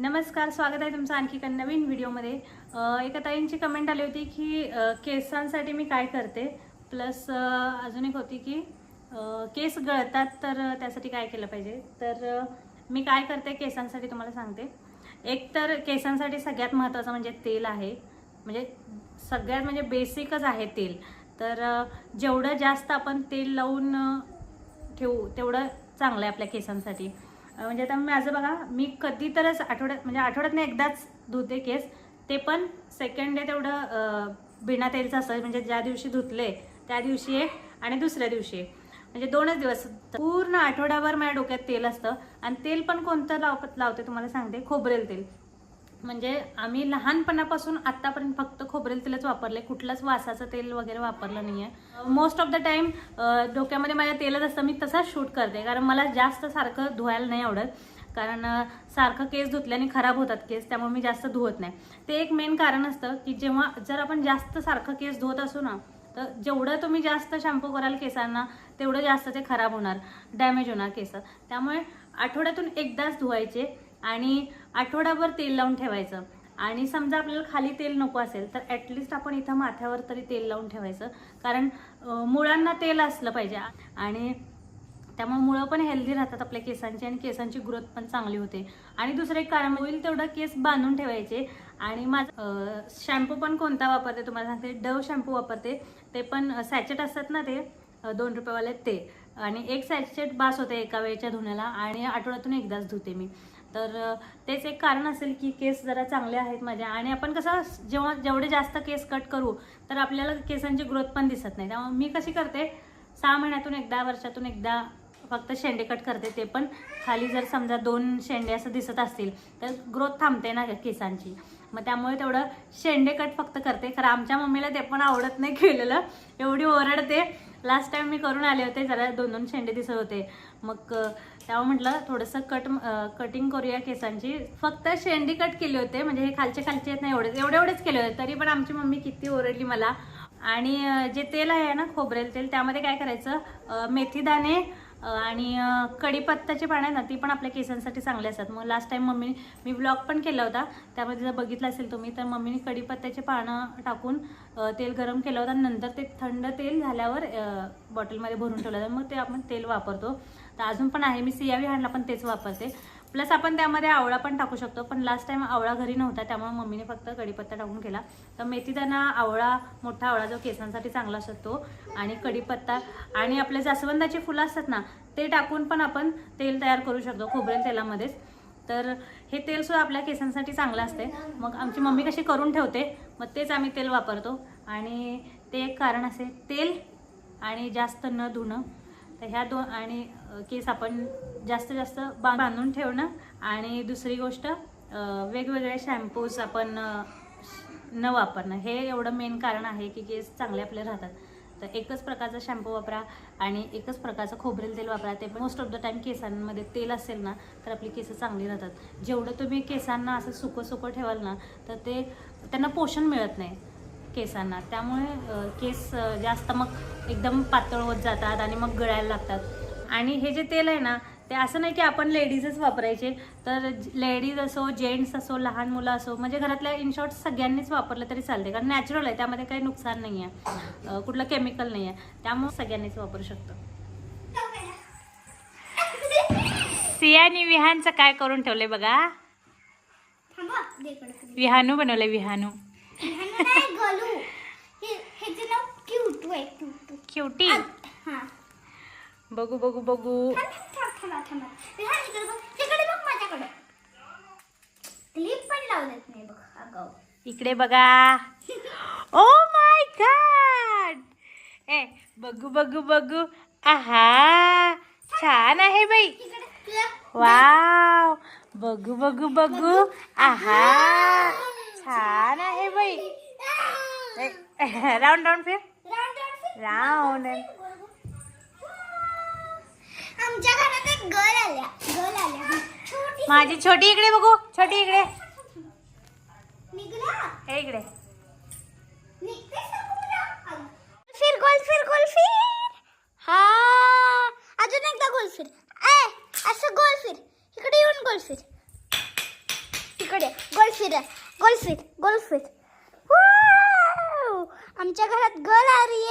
नमस्कार स्वागत आहे तुमचं आणखी एका नवीन व्हिडिओमध्ये. एका ताईंची कमेंट आली होती की केसांसाठी मी काय करते? प्लस अजून एक होती की केस गळतात तर त्यासाठी काय केलं पाहिजे? तर मी काय करते? केसांसाठी तुम्हाला सांगते. एक तर केसांसाठी सगळ्यात महत्त्वाचं म्हणजे तेल आहे. म्हणजे सगळ्यात म्हणजे बेसिकच आहे तेल. तर जेवढं जास्त आपण तेल लावून ठेवू तेवढं चांगलं आहे आपल्या केसांसाठी. म्हणजे आता माझं बघा मी कधी तरच आठवड्यात म्हणजे आठवड्यातनं एकदाच धुते केस. ते पण सेकंड डे तेवढं बिना तेलचं असं म्हणजे ज्या दिवशी धुतले त्या दिवशी एक आणि दुसऱ्या दिवशी एक. म्हणजे दोनच दिवस. पूर्ण आठवड्याभर माझ्या डोक्यात तेल असतं. आणि तेल पण कोणतं लाव लावते तुम्हाला सांगते? खोबरेल तेल. म्हणजे आम्ही लहानपणापासून आत्तापर्यंत फक्त खोबरेल तेलच वापरले कुठलंच वासाचं तेल वगैरे वापरलं नाही आहे मोस्ट ऑफ द टाइम डोक्यामध्ये माझ्या तेलच असतं मी तसाच शूट करते. कारण मला जास्त सारखं धुवायला नाही आवडत. कारण सारखं केस धुतल्याने खराब होतात केस त्यामुळे मी जास्त धुवत नाही. ते एक मेन कारण असतं की जेव्हा जर आपण जास्त सारखं केस धुवत असू ना तर जेवढं तुम्ही जास्त शॅम्पू कराल केसांना तेवढं जास्त ते खराब होणार डॅमेज होणार केस. त्यामुळे आठवड्यातून एकदाच धुवायचे आणि आठवडाभर तेल लावून ठेवायचं. आणि समजा आपल्याला खाली तेल नको असेल तर ॲटलिस्ट आपण इथं माथ्यावर तरी तेल लावून ठेवायचं. कारण मुळांना तेल असलं पाहिजे. आणि त्यामुळे मुळं पण हेल्दी राहतात आपल्या केसांची आणि केसांची ग्रोथ पण चांगली होते. आणि दुसरं एक कारण होईल तेवढं केस बांधून ठेवायचे. आणि माझं शॅम्पू पण कोणता वापरते तुम्हाला सांगते. डव शॅम्पू वापरते. ते पण सॅचेट असतात ना ते दोन रुपयेवाले ते. आणि एक सॅचेट बास होते एका वेळेच्या धुण्याला. आणि आठवड्यातून एकदाच धुते मी. तर तेच एक कारण असेल की केस जरा चांगले आहेत माझ्या. आणि आपण कसं जेव्हा जेवढे जास्त केस कट करू तर आपल्याला केसांची ग्रोथ पण दिसत नाही. त्यामुळे मी कशी करते सहा महिन्यातून एकदा वर्षातून एकदा फक्त शेंडे कट करते ते पण. खाली जर समजा दोन शेंडे असं दिसत असतील तर ग्रोथ थांबते ना केसांची. मग त्यामुळे तेवढं शेंडे कट फक्त करते. खरं आमच्या मम्मीला ते पण आवडत नाही केलेलं. एवढी ओरडते. लास्ट टाईम मी करून आले होते जरा दोन दोन शेंडे दिसत होते. मग अं, तेव्हा म्हटलं थोडंसं कट कटिंग करूया केसांची. फक्त शेंडी कट केले होते म्हणजे हे खालचे खालचे येत नाही एवढे एवढे एवढेच केले होते. तरी पण आमची मम्मी किती ओरडली मला. आणि जे तेल आहे ना खोबरेल तेल त्यामध्ये काय करायचं? मेथीदाणे आणि अं, कढीपत्त्याची पानं आहे ना ती पण आपल्या केसांसाठी चांगली असतात. मग लास्ट टाइम मम्मीने मी ब्लॉग पण केला होता. त्यामध्ये जर बघितलं असेल तुम्ही तर मम्मीने कढीपत्त्याची पानं टाकून तेल गरम केलं होतं नंतर ते थंड तेल झाल्यावर बॉटलमध्ये भरून ठेवलं होतं. मग ते आपण तेल वापरतो. तर अजून पण आहे. मी सिया विहानला पण तेच वापरते. प्लस आपण त्यामध्ये आवळा पण टाकू शकतो पण लास्ट टाइम आवळा घरी नव्हता त्यामुळे मम्मीने फक्त कढीपत्ता टाकून केला. तर मेथीदाना आवळा मोठा आवळा जो केसांसाठी चांगला असतो आणि कढीपत्ता आणि आपले जास्वंदाची फुलं असतात ना ते टाकून पण आपण तेल तयार करू शकतो खोबरेल तेलामध्येच. तर हे तेलसुद्धा आपल्या केसांसाठी चांगलं असते. मग आमची मम्मी कशी करून ठेवते मग तेच आम्ही तेल वापरतो. आणि ते एक कारण असे तेल आणि जास्त न धुणं. तर ह्या दोन आणि केस आपण जास्त जास्त बा- बांधून ठेवणं. आणि दुसरी गोष्ट वेगवेगळे शॅम्पूज आपण न वापरणं. हे एवढं मेन कारण आहे की केस चांगले आपले राहतात. तर एकच प्रकारचा शॅम्पू वापरा आणि एकच प्रकारचं खोबरेल तेल वापरा. ते पण मोस्ट ऑफ द टाईम केसांमध्ये तेल असेल ना तर आपली केस चांगली राहतात. जेवढं तुम्ही केसांना असं सुकं सुकं ठेवाल ना तर ते त्यांना पोषण मिळत नाही. केसांना. त्यामुळे केस जास्त मग एकदम पातळ होत जातात आणि मग गळायला लागतात. आणि हे जे तेल आहे ना ते असं नाही की आपण लेडीजच वापरायचे. तर लेडीज असो जेंट्स असो लहान मुलं असो म्हणजे घरातल्या इन शॉर्ट सगळ्यांनीच वापरलं तरी चालते कारण नॅचरल आहे त्यामध्ये काही नुकसान नाही आहे कुठलं केमिकल नाही आहे त्यामुळे सगळ्यांनीच वापरू शकतो. सियानी विहानचं काय करून ठेवलंय बघा. विहानू बनवलंय विहानू. गलू। हे ह्याचं नाव क्यूट आहे क्यूट क्युटी हा. बघू बघू बघू. थांब थांब थांब थांबा थांबा इकडे बघ. तिकडे बघ माझ्याकडे. क्लिप पण लावलेत नाही बघ अगाऊ इकडे बघा. ओ माय गॉड ए बघू बघू बघू. आहा छान आहे बाई. वाव बघू बघू बघू. आहा. खाना है भाई। राउंड राउंड फिर। राउंड माझी छोटी इकडे बघू छोटी इकडे। इकडे। फिर गोल फिर गोल फिर। हा अजून एकदा गोल फिर। ए असं गोल फिर। इकडे येऊन गोल फिर। इकडे गोल फिर. गोल्फित गोल्फित आमच्या घरात गल आली